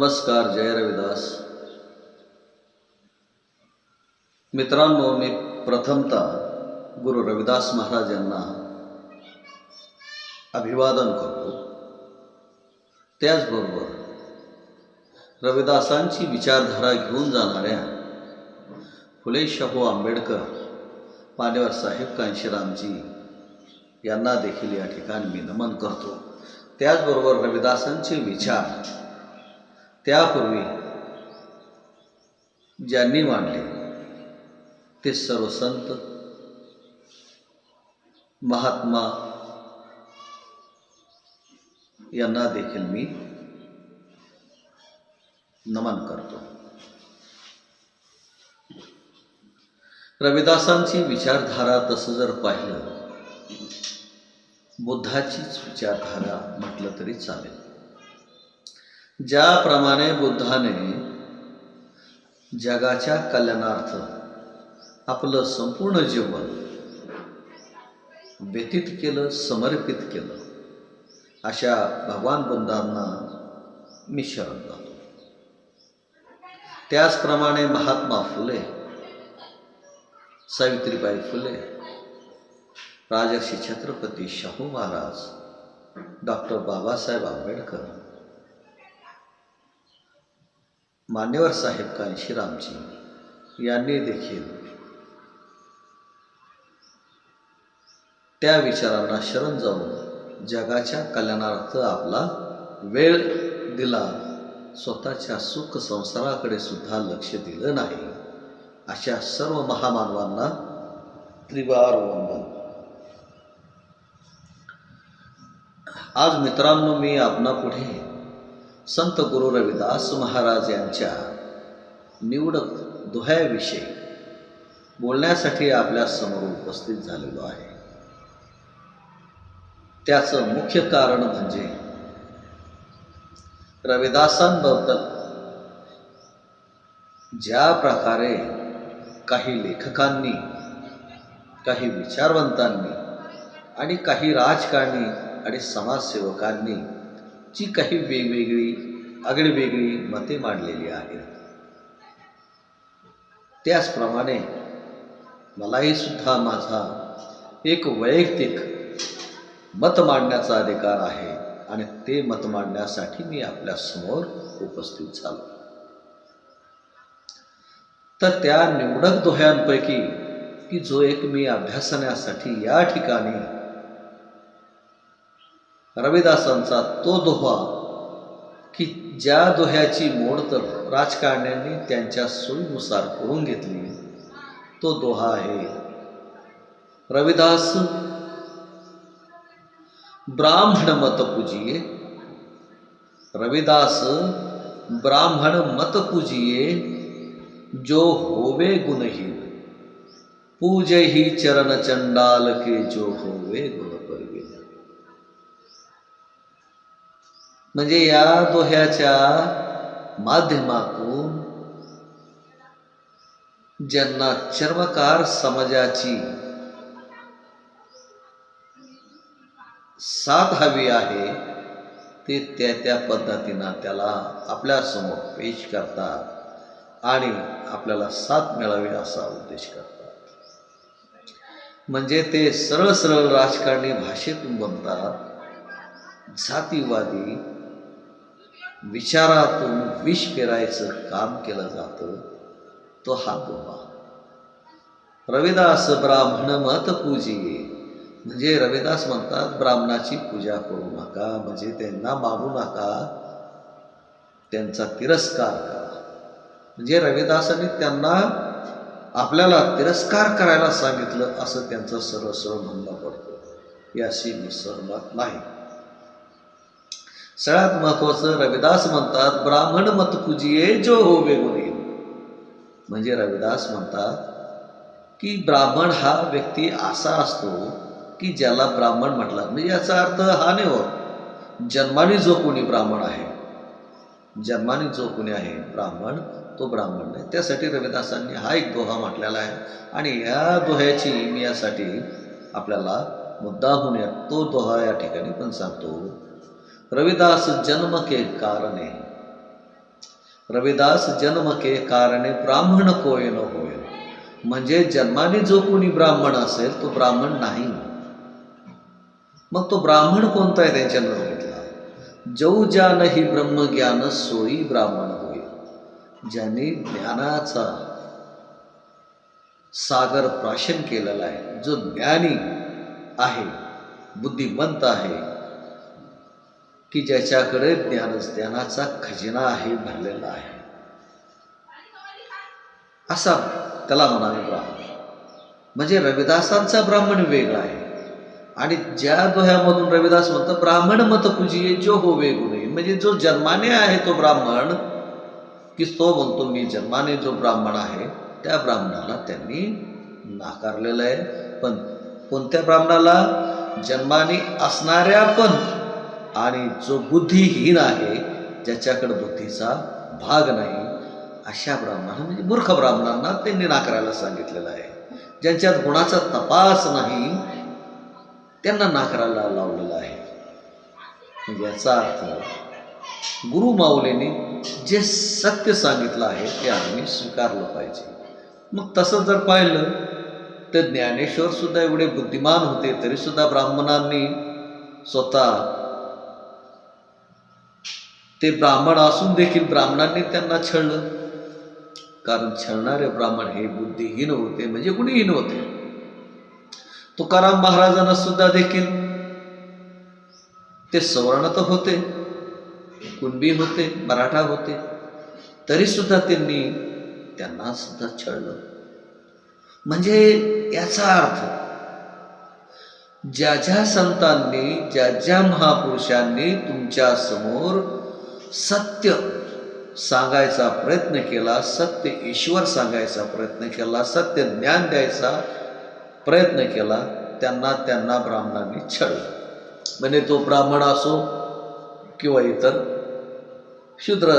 नमस्कार जय रविदास. मित्रांनो मी प्रथमतः गुरु रविदास महाराज यांना अभिवादन करतो. त्याचबरोबर रविदासांची विचारधारा घेऊन जाणाऱ्या फुले शाहू आंबेडकर मान्यवर साहेब कांशीरामजी यांना देखील या ठिकाणी मी नमन करतो. त्याचबरोबर रविदासांचे विचार त्यापूर्वी ज्यांनी मांडले ते सर्व संत महात्मा यांना देखील मी नमन करतो. रविदासांची विचारधारा तसं जर पाहिलं बुद्धाचीच विचारधारा म्हटलं तरी चालेल. ज्याप्रमाणे बुद्धाने जगाच्या कल्याणार्थ आपलं संपूर्ण जीवन व्यतीत केलं समर्पित केलं अशा भगवान बुद्धांना मी शरण जातो त्याचप्रमाणे महात्मा फुले सावित्रीबाई फुले राजर्षी छत्रपती शाहू महाराज डॉक्टर बाबासाहेब आंबेडकर मान्यवर साहेब कांशीरामजी यांनी देखील त्या विचारांना शरण जाऊन जगाच्या कल्याणार्थ आपला वेळ दिला. स्वतःच्या सुख संसाराकडे सुद्धा लक्ष दिलं नाही. अशा सर्व महामानवांना त्रिवार वंदन. आज मित्रांनो मी आपणा पुढे संत गुरु रविदास महाराज यांच्या निवडक दुह्याविषयी बोलण्यासाठी आपल्यासमोर उपस्थित झालेलो आहे. त्याचं मुख्य कारण म्हणजे रविदासांबद्दल ज्या प्रकारे काही लेखकांनी काही विचारवंतांनी आणि काही राजकारणी आणि समाजसेवकांनी जी काही वेगवेगळी आगळीवेगळी मते मांडलेली आहेत. त्याचप्रमाणे मलाही सुद्धा माझा एक वैयक्तिक मत मांडण्याचा अधिकार आहे आणि ते मत मांडण्यासाठी मी आपल्यासमोर उपस्थित झालो. तर त्या निवडक दोह्यांपैकी की जो एक मी अभ्यासण्यासाठी या ठिकाणी रविदासांचा तो दोहा की ज्या दोह्याची मोड तर राजकारण्यांनी त्यांच्या सोयीनुसार करून घेतली तो दोहा आहे. रविदास, ब्राह्मण मत पूजिये. रविदास, ब्राह्मण मत पूजिये. जो होवे गुणहीन, पूजे ही चरण चंडाल के जो होवे गुण परवीन. म्हणजे या दोह्याच्या माध्यमातून ज्यांना चर्मकार समाजाची साथ हवी आहे ते त्या त्या पद्धतीनं त्याला आपल्यासमोर पेश करतात आणि आपल्याला साथ मिळावी असा उद्देश करतात. म्हणजे ते सरळ सरळ राजकारणी भाषेतून बनतात जातीवादी विचारातून विष पेरायचं काम केलं जातं तो हा गोमा रविदास ब्राह्मण मत पूजिये. म्हणजे रविदास म्हणतात ब्राह्मणाची पूजा करू नका म्हणजे त्यांना मानू नका त्यांचा तिरस्कार करा. म्हणजे रविदासांनी त्यांना आपल्याला तिरस्कार करायला सांगितलं असं त्यांचं सरळ सरळ म्हणणं पडतं. याशी मी सहमत नाही. सगळ्यात महत्वाचं रविदास म्हणतात ब्राह्मण मतपूजिये जो हो गुणी. म्हणजे रविदास म्हणतात की ब्राह्मण हा व्यक्ती असा असतो की ज्याला ब्राह्मण म्हटला. म्हणजे याचा अर्थ हा नाही हो जन्माने जो कोणी ब्राह्मण आहे जन्माने जो कोणी आहे ब्राह्मण तो ब्राह्मण नाही. त्यासाठी रविदासांनी हा एक दोहा म्हटलेला आहे. आणि या दोह्याची मी यासाठी आपल्याला मुद्दा होण्या तो दोहा या ठिकाणी पण सांगतो. रविदास जन्म के कारणे। रविदास जन्म के कारणे ब्राह्मण कोय न होय म्हणजे जन्माने जो कोणी ब्राह्मण असेल तो ब्राह्मण नाही। मग तो ब्राह्मण कोणता आहे त्यांच्या निर्मितला जौ जानही ब्रह्मज्ञान सोयी ब्राह्मण होय। ज्याने ज्ञानाचा सागर प्राशन केलेला आहे। जो ज्ञानी आहे बुद्धिमंत आहे की ज्याच्याकडे ज्ञान ज्ञानाचा खजिना आहे भरलेला आहे. असा त्याला म्हणावे ब्राह्मण. म्हणजे रविदासांचा ब्राह्मण वेगळा आहे. आणि ज्या दोह्यामधून रविदास म्हणतो ब्राह्मण मत पूजिये जो हो वेगुणे म्हणजे जो जन्माने आहे तो ब्राह्मण की तो म्हणतो मी जन्माने जो ब्राह्मण आहे त्या ब्राह्मणाला त्यांनी नाकारलेलं आहे. पण कोणत्या ब्राह्मणाला? जन्माने असणाऱ्या पण आणि जो बुद्धिहीन आहे ज्याच्याकडे बुद्धीचा भाग नाही अशा ब्राह्मणांना म्हणजे मूर्ख ब्राह्मणांना त्यांनी नाकारायला सांगितलेलं आहे. ज्यांच्यात गुणाचा तपास नाही त्यांना नाकारायला लावलेलं आहे. म्हणजे याचा अर्थ गुरु माऊलीने जे सत्य सांगितलं आहे ते आम्ही स्वीकारलं पाहिजे. मग तसं जर पाहिलं तर ज्ञानेश्वर सुद्धा एवढे बुद्धिमान होते तरीसुद्धा ब्राह्मणांनी स्वतः ते ब्राह्मण असून देखील ब्राह्मणांनी त्यांना छळलं. कारण छळणारे ब्राह्मण हे बुद्धिहीन होते म्हणजे गुणहीन होते. तुकाराम महाराजांना सुद्धा देखील ते सवर्ण तर होते कुणबी होते मराठा होते तरी सुद्धा त्यांनी त्यांना सुद्धा छळलं. म्हणजे याचा अर्थ ज्या ज्या संतांनी ज्या ज्या महापुरुषांनी तुमच्यासमोर सत्य सांगायचा प्रयत्न केला सत्य ईश्वर सांगायचा प्रयत्न केला सत्य ज्ञान द्यायचा प्रयत्न केला त्यांना त्यांना ब्राह्मणांनी छळलं. म्हणजे तो ब्राह्मण असो किंवा इतर शूद्र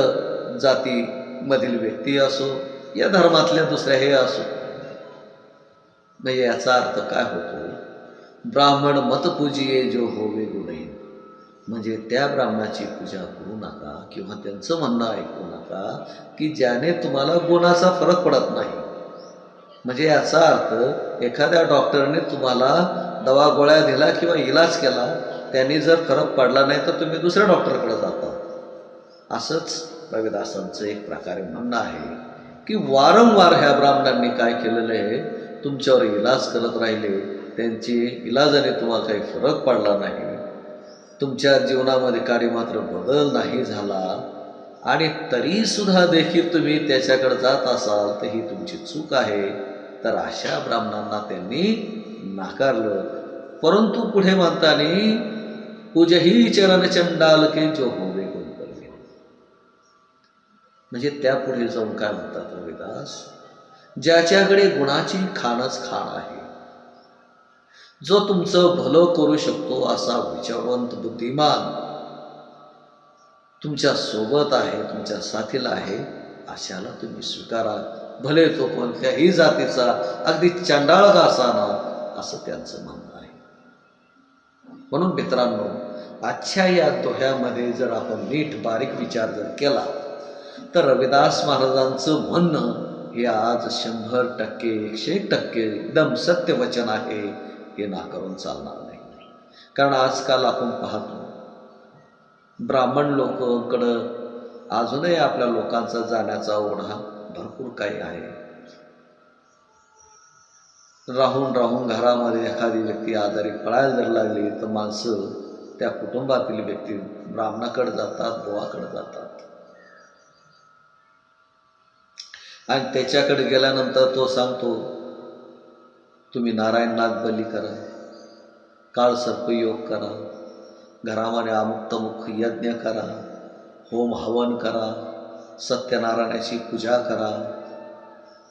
जातीमधील व्यक्ती असो या धर्मातल्या दुसऱ्या हे असो. म्हणजे याचा अर्थ काय होतो? ब्राह्मण मतपूजिये जो होवे म्हणजे त्या ब्राह्मणाची पूजा करू नका किंवा त्यांचं म्हणणं ऐकू नका की ज्याने तुम्हाला गुणाचा फरक पडत नाही. म्हणजे याचा अर्थ एखाद्या डॉक्टरने तुम्हाला दवा गोळ्या दिला किंवा इलाज केला त्यांनी जर फरक पडला नाही तर तुम्ही दुसऱ्या डॉक्टरकडे जाता. असंच रविदासांचं एक प्रकारे म्हणणं आहे की वारंवार ह्या ब्राह्मणांनी काय केलेलं आहे? तुमच्यावर इलाज करत राहिले त्यांची इलाजाने तुम्हाला काही फरक पडला नाही. तुमच्या जीवनामध्ये काही मात्र बदल नाही झाला आणि तरी सुद्धा देखील तुम्ही त्याच्याकडे जात असाल तर ही तुमची चूक आहे. तर अशा ब्राह्मणांना त्यांनी नाकारलं. परंतु पुढे म्हणताना पूजही चरण चंडाल के जो होवे गुण म्हणजे त्या पुढे जाऊन काय म्हणतात रविदास? ज्याच्याकडे गुणाची खाणच खाण आहे जो तुमचं भलं करू शकतो असा विचारवंत बुद्धिमान तुमच्यासोबत आहे तुमच्या साथीला आहे अशाला तुम्ही स्वीकारा. भले तो कोणत्याही जातीचा अगदी चंडाळ का असाना असं त्यांचं म्हणणं आहे. म्हणून मित्रांनो आजच्या या दोह्यामध्ये जर आपण नीट बारीक विचार जर केला तर रविदास महाराजांचं म्हणणं हे आज शंभर टक्के एकशे टक्के एकदम सत्य वचन आहे. हे नाकारून चालणार नाही. कारण आजकाल आपण पाहतो ब्राह्मण लोकांकडं अजूनही आपल्या लोकांचा जाण्याचा ओढा भरपूर काही आहे. राहून राहून घरामध्ये एखादी व्यक्ती आजारी पळायला जर लागली तर माणसं त्या कुटुंबातील व्यक्ती ब्राह्मणाकडे जातात बोवाकडे जातात. आणि त्याच्याकडे गेल्यानंतर तो सांगतो तुम्ही नारायणनाथ बली करा काळ सर्पयोग करा घरामध्ये अमुक यज्ञ करा होम हवन करा सत्यनारायणाची पूजा करा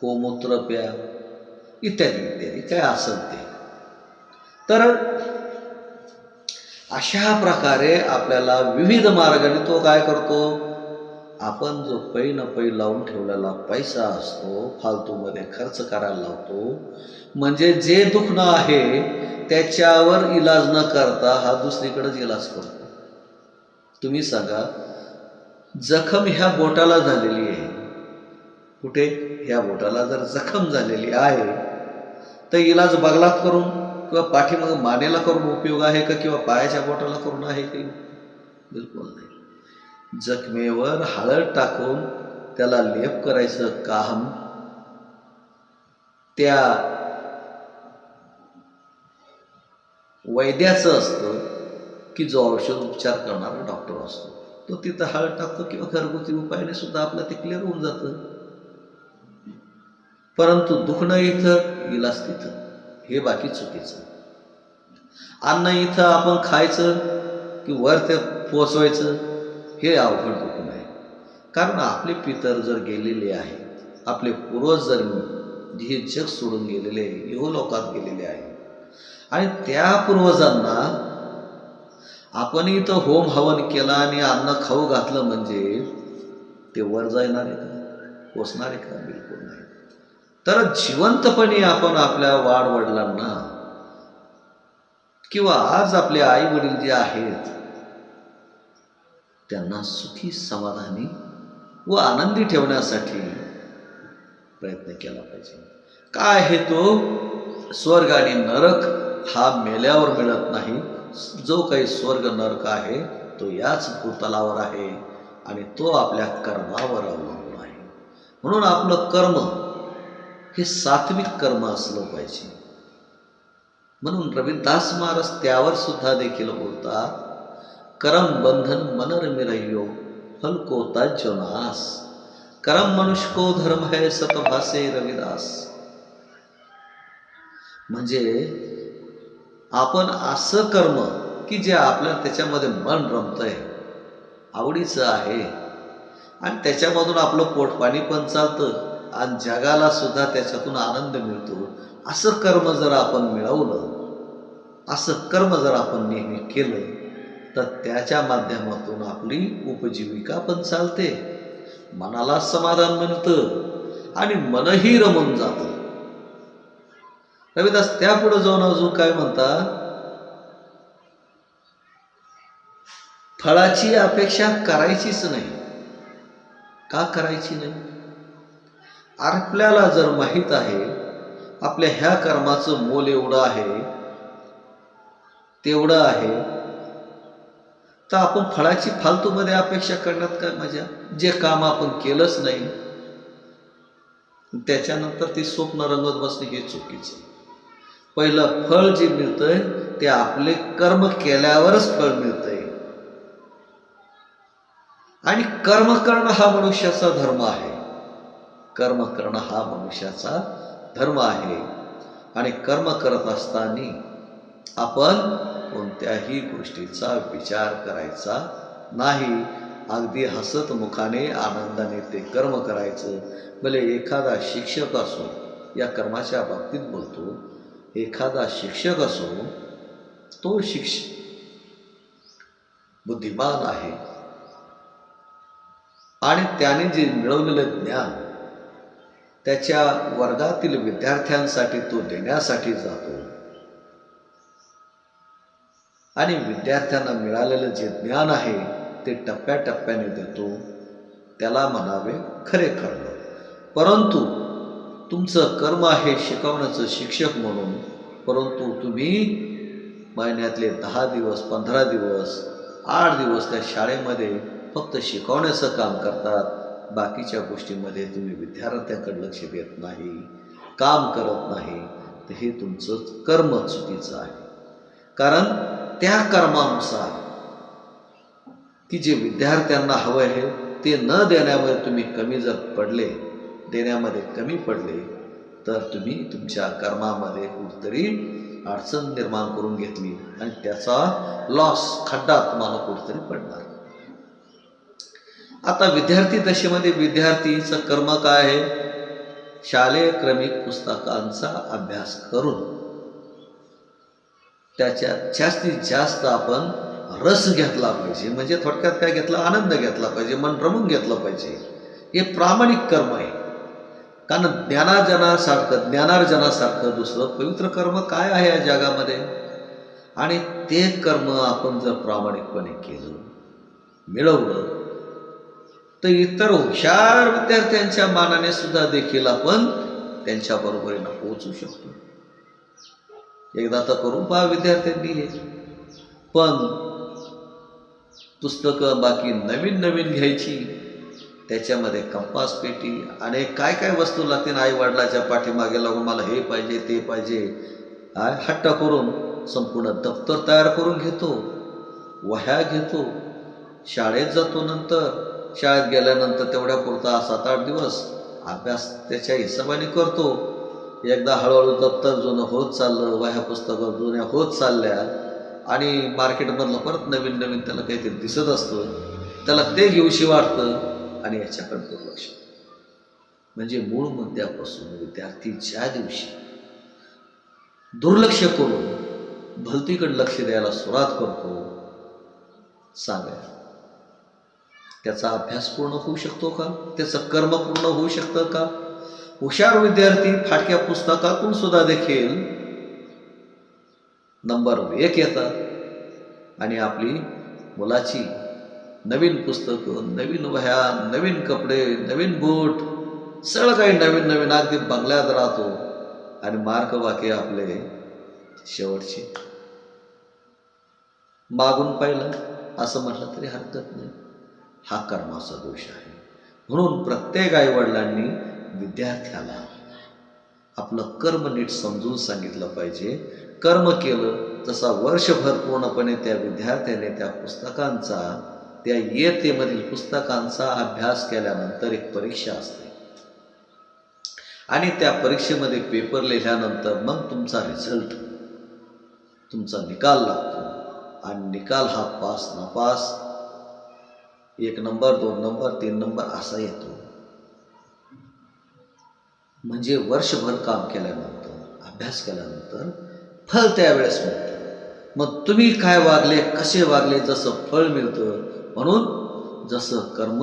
गोमूत्र प्या इत्यादी इत्यादी. काय असेल ते. तर अशा प्रकारे आपल्याला विविध मार्गाने तो काय करतो? आपण जो पै न पै लावून ठेवलेला पैसा असतो फालतूमध्ये खर्च करायला लावतो म्हणजे जे दुखणं आहे त्याच्यावर इलाज न करता हा दुसरीकडेच इलाज करतो. तुम्ही सांगा जखम ह्या बोटाला झालेली आहे. कुठे? ह्या बोटाला जर जखम झालेली आहे तर इलाज बगलात करून किंवा पाठीमाग मानेला करून उपयोग आहे का? किंवा पायाच्या बोटाला करून आहे की बिलकुल नाही. जखमेवर हळद टाकून त्याला लेप करायचं काम. त्या वैद्याचं असतं की जो औषध उपचार करणारा डॉक्टर असतो. तो तिथं हळद टाकतो किंवा घरगुती उपायाने सुद्धा आपलं ते क्लिअर होऊन जातं. परंतु दुखणं इथं इलाज तिथं हे बाकी चुकीचं. अन्न इथं आपण खायचं की वर ते पोचवायचं हे अवघड दुखून आहे कारण आपले पितर जर गेलेले आहेत आपले पूर्वज जर हे जग सोडून गेलेले येऊ लोकात गेलेले आहेत. आणि त्या पूर्वजांना आपण इथं होम हवन केला आणि अन्न खाऊ घातलं म्हणजे ते वर जाणार आहे का? पोचणार आहे का? बिलकुल नाही. तर जिवंतपणे आपण आपल्या वाडवडिलांना किंवा आज आपले आई वडील जे आहेत त्यांना सुखी समाधानी व आनंदी ठेवण्यासाठी प्रयत्न केला पाहिजे. काय आहे तो स्वर्ग आणि नरक हा मेल्यावर मिळत नाही. जो काही स्वर्ग नरक आहे तो याच भूतलावर आहे आणि तो आपल्या कर्मावर अवलंबून आहे. म्हणून आपलं कर्म हे सात्विक कर्म असलं पाहिजे. म्हणून रविदास महाराज त्यावर सुद्धा देखील बोलतात करम बंधन मनरमिरयो फल को त्याज्य करम मनुष्य को धर्म है सतभासे रविदास। म्हणजे आपण असं कर्म की जे आपल्या त्याच्यामध्ये मन रमतंय आवडीचं आहे आणि त्याच्यामधून आपलं पोटपाणी पण चालतं आणि जगाला सुद्धा त्याच्यातून आनंद मिळतो असं कर्म जर आपण मिळवलं असं कर्म जर आपण नेहमी केलं तर त्याच्या माध्यमातून आपली उपजीविका पण चालते. मनाला समाधान मिळतं आणि मनही रमून जातं. रविदास त्यापुढे जाऊन अजून काय म्हणतात? फळाची अपेक्षा करायचीच नाही. का करायची नाही? आपल्याला जर माहीत आहे आपल्या ह्या कर्माचं मोल एवढं आहे तेवढं आहे तर आपण फळाची फालतूमध्ये अपेक्षा करण्यात काय मजा? जे काम आपण केलंच नाही त्याच्यानंतर ते स्वप्न रंगत बसणे हे चुकीचं पहिलं फळ जे मिळतंय ते आपले कर्म केल्यावरच फळ मिळतंय. आणि कर्म करणं हा मनुष्याचा धर्म आहे. कर्म करणं हा मनुष्याचा धर्म आहे. आणि कर्म करत असताना आपण कोणत्याही गोष्टीचा विचार करायचा नाही. अगदी हसत मुखाने आनंदाने ते कर्म करायचं. भले एखादा शिक्षक असो या कर्माच्या बाबतीत बोलतो एखादा शिक्षक असो तो शिक्ष बुद्धिमान आहे. आणि त्याने जे मिळवलेलं ज्ञान त्याच्या वर्गातील विद्यार्थ्यांसाठी तो देण्यासाठी जातो. आणि विद्यार्थ्यांना मिळालेलं जे ज्ञान आहे ते टप्प्याटप्प्याने देतो. त्याला म्हणावे खरे कर्म. परंतु तुमचं कर्म आहे शिकवण्याचं शिक्षक म्हणून परंतु तुम्ही महिन्यातले दहा दिवस पंधरा दिवस आठ दिवस त्या शाळेमध्ये फक्त शिकवण्याचं काम करतात. बाकीच्या गोष्टीमध्ये तुम्ही विद्यार्थ्याकडे लक्ष देत नाही काम करत नाही. तर हे तुमचं कर्म चुकीचं आहे. कारण त्या कर्मानुसार की जे विद्यार्थ्यांना हवं आहे ते न देण्यामध्ये तुम्ही कमी जर पडले देण्यामध्ये कमी पडले तर तुम्ही तुमच्या कर्मामध्ये कुठतरी अडचण निर्माण करून घेतली आणि त्याचा लॉस खड्डा तुम्हाला कुठतरी पडणार. आता विद्यार्थी दशेमध्ये विद्यार्थीचं कर्म काय आहे? शालेय क्रमिक पुस्तकांचा अभ्यास करून त्याच्यात जास्तीत जास्त आपण रस घेतला पाहिजे. म्हणजे थोडक्यात काय घेतला? आनंद घेतला पाहिजे. मन रमून घेतलं पाहिजे. हे प्रामाणिक कर्म आहे. कारण ज्ञानार्जनासारखं ज्ञानार्जनासारखं दुसरं पवित्र कर्म काय आहे या जगामध्ये? आणि ते कर्म आपण जर प्रामाणिकपणे केलं मिळवलं तर इतर हुशार विद्यार्थ्यांच्या मानाने सुद्धा देखील आपण त्यांच्या बरोबरीनं पोहोचू शकतो. एकदा तर करून पहा विद्यार्थ्यांनी हे. पण पुस्तकं बाकी नवीन नवीन घ्यायची त्याच्यामध्ये कंपास पेटी आणि काय काय वस्तू लागतील आई वडिलाच्या पाठीमागे लागून मला हे पाहिजे ते पाहिजे आय हट्ट करून संपूर्ण दप्तर तयार करून घेतो वह्या घेतो. शाळेत जातो नंतर शाळेत गेल्यानंतर तेवढ्या पुरता सात आठ दिवस अभ्यास त्याच्या हिशोबाने करतो. एकदा हळूहळू दप्तर जुनं होत चाललं वह्या पुस्तकं जुन्या होत चालल्या. आणि मार्केटमधलं परत नवीन नवीन त्याला काहीतरी दिसत असतं. त्याला ते घेऊशी वाटतं आणि याच्याकडे दुर्लक्ष म्हणजे मूळ मुद्द्यापासून विद्यार्थी ज्या दिवशी दुर्लक्ष करून भलतीकडे लक्ष द्यायला सुरुवात करतो सांगा. त्याचा अभ्यास पूर्ण होऊ शकतो का? त्याचं कर्म पूर्ण होऊ शकतं का? हुशार विद्यार्थी फाटक्या पुस्तकातून सुद्धा देखील नंबर एक येतात. आणि आपली मुलाची नवीन पुस्तकं नवीन वह्या नवीन कपडे नवीन बूट सगळं काही नवीन नवीन. अगदी बंगल्यात राहतो. आणि मार्क बाकी आपले शेवटचे. मागून पाहिलं असं म्हटलं तरी हरकत नाही. हा कर्माचा दोष आहे. म्हणून प्रत्येक आईवडिलांनी विद्यार्थ्याला आपलं कर्म नीट समजून सांगितलं पाहिजे. कर्म केलं तसा वर्षभर पूर्णपणे त्या विद्यार्थ्याने त्या पुस्तकांचा त्या येतेमधील पुस्तकांचा अभ्यास केल्यानंतर एक परीक्षा असते. आणि त्या परीक्षेमध्ये पेपर लिहिल्यानंतर मग तुमचा रिझल्ट तुमचा निकाल लागतो. आणि निकाल हा पास नापास एक नंबर दोन नंबर तीन नंबर असा येतो. म्हणजे वर्षभर काम केल्यानंतर अभ्यास केल्यानंतर फळ त्यावेळेस मिळतं. मग तुम्ही काय वागले कसे वागले जसं फळ मिळतं म्हणून जसं कर्म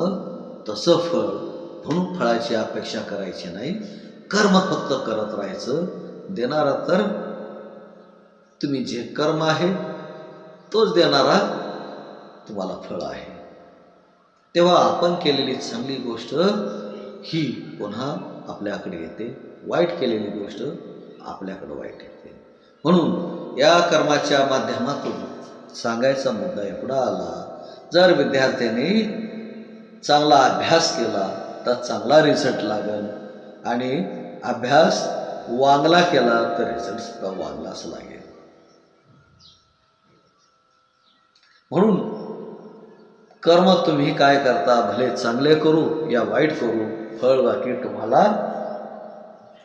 तसं फळ. म्हणून फळाची अपेक्षा करायची नाही. कर्म फक्त करत राहायचं. देणारा तर तुम्ही जे कर्म आहे तोच देणारा तुम्हाला फळ आहे. तेव्हा आपण केलेली चांगली गोष्ट ही पुन्हा आपल्याकडे येते. वाईट केलेली गोष्ट आपल्याकडं वाईट येते. म्हणून या कर्माच्या माध्यमातून सांगायचा मुद्दा एवढा आला जर विद्यार्थ्याने चांगला अभ्यास केला तर चांगला रिझल्ट लागेल. आणि अभ्यास वांगला केला तर रिझल्ट सुद्धा वांगलाच लागेल. म्हणून कर्म तुम्ही काय करता भले चांगले करू या वाईट करू फळ बाकी तुम्हाला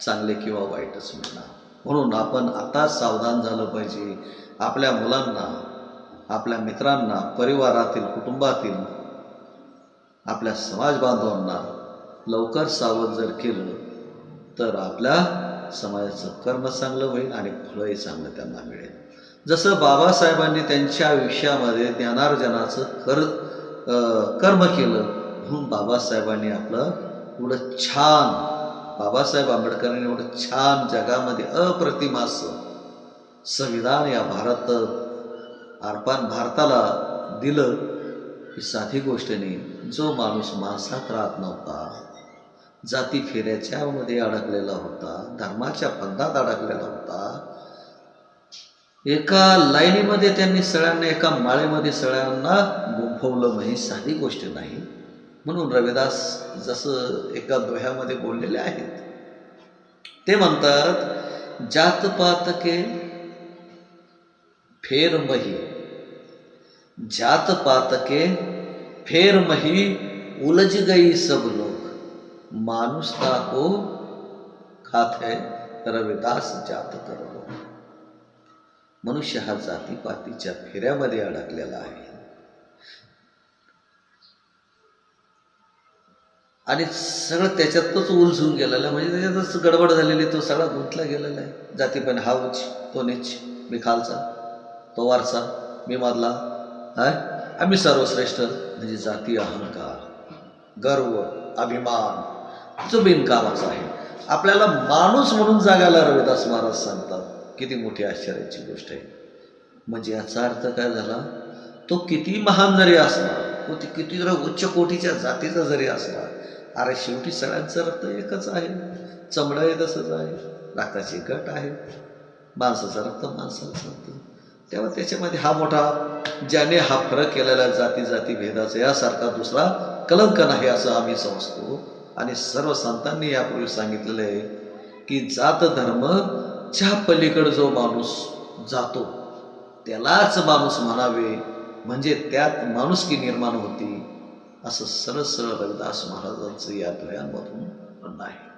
चांगले किंवा वाईटच मिळणार. म्हणून आपण आताच सावधान झालं पाहिजे. आपल्या मुलांना आपल्या मित्रांना परिवारातील कुटुंबातील आपल्या समाज बांधवांना लवकर सावध जर केलं तर आपल्या समाजाचं कर्म चांगलं होईल आणि फळही चांगलं त्यांना मिळेल. जसं बाबासाहेबांनी त्यांच्या आयुष्यामध्ये ज्ञानार्जनाचं कर कर्म केलं म्हणून बाबासाहेबांनी आपलं एवढं छान बाबासाहेब आंबेडकरांनी एवढं छान जगामध्ये अप्रतिम असं संविधान या भारत अर्पण भारताला दिलं. ही साधी गोष्टीने जो माणूस माणसात राहत नव्हता जाती फेऱ्याच्यामध्ये अडकलेला होता धर्माच्या पंधात अडकलेला होता एका लाईनीमध्ये त्यांनी सगळ्यांना एका माळेमध्ये सगळ्यांना गुंफवलं म्हणजे साधी गोष्ट नाही. म्हणून रविदास जसं एका दोह्यामध्ये बोललेले आहेत ते म्हणतात जात पात के फेर मही. जात फेर मही उलझ गई सब लोग। मानुषता को खात है रविदास जात कर मनुष्य हा जातीपातीच्या फेऱ्यामध्ये अडकलेला आहे. आणि सगळं त्याच्यातच उलसून गेलेलं आहे. म्हणजे त्याच्यातच गडबड झालेली तो सगळा गुंतला गेलेला आहे. जातीपणे हा उच तो निच मी खालचा तो वारसा मी मधला. हाय आम्ही सर्वश्रेष्ठ म्हणजे जाती अहंकार गर्व अभिमान जो बिनकामाचा आहे. आपल्याला माणूस म्हणून जागायला रविदास महाराज सांगतात किती मोठी आश्चर्याची गोष्ट आहे. म्हणजे याचा अर्थ काय झाला? तो किती महान जरी असला कोटी किती जर उच्च कोटीच्या जातीचा जरी असला अरे शेवटी सगळ्यांचं रक्त एकच आहे. चमडं आहे तसंच आहे. रक्ताची गट आहे. माणसाचं रक्त माणसाचं रक्त. तेव्हा त्याच्यामध्ये हा मोठा ज्याने हा फरक केलेला जाती जाती भेदाचा यासारखा दुसरा कलंक नाही असं आम्ही समजतो. आणि सर्व संतांनी यापूर्वी सांगितलेलं आहे की जात धर्म च्या पलीकडे जो माणूस जातो त्यालाच माणूस म्हणावे. म्हणजे त्यात माणुसकी निर्माण होती. असं सरळ सरळ रविदास महाराजांचं या दोह्यांमधून म्हणणं आहे.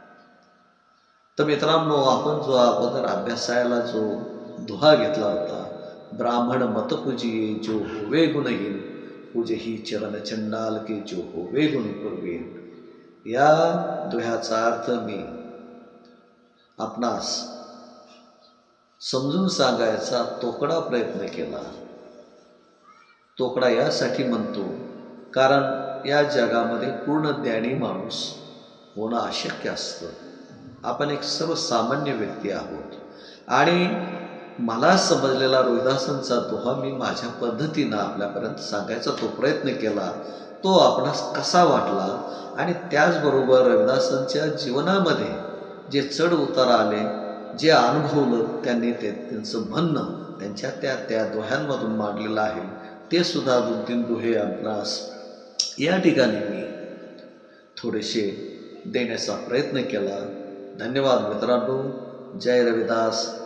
तर मित्रांनो आपण जो अगोदर अभ्यासायला जो दुहा घेतला होता ब्राह्मण मतपूजी जो होवे गुणहीन पूजे ही चरण चंडाल के जो होवे गुण पूर्वीन या दुह्याचा अर्थ मी आपणास समजून सांगायचा तोकडा प्रयत्न केला. तोकडा यासाठी म्हणतो कारण या जगामध्ये पूर्ण ज्ञानी माणूस होणं अशक्य असतं. आपण एक सर्वसामान्य व्यक्ती आहोत. आणि मला समजलेला रोहिदासांचा दोहा मी माझ्या पद्धतीनं आपल्यापर्यंत सांगायचा तो प्रयत्न केला तो आपणास कसा वाटला आणि त्याचबरोबर रविदासांच्या जीवनामध्ये जे चढ उतार आले जे अनुभवलं त्यांनी ते त्यांचं म्हणणं त्यांच्या त्या त्या दोह्यांमधून मांडलेलं आहे. ते सुद्धा दोन तीन दोहे आपणास या ठिकाणी मी थोडेसे देण्याचा प्रयत्न केला. धन्यवाद मित्रांनो. जय रविदास.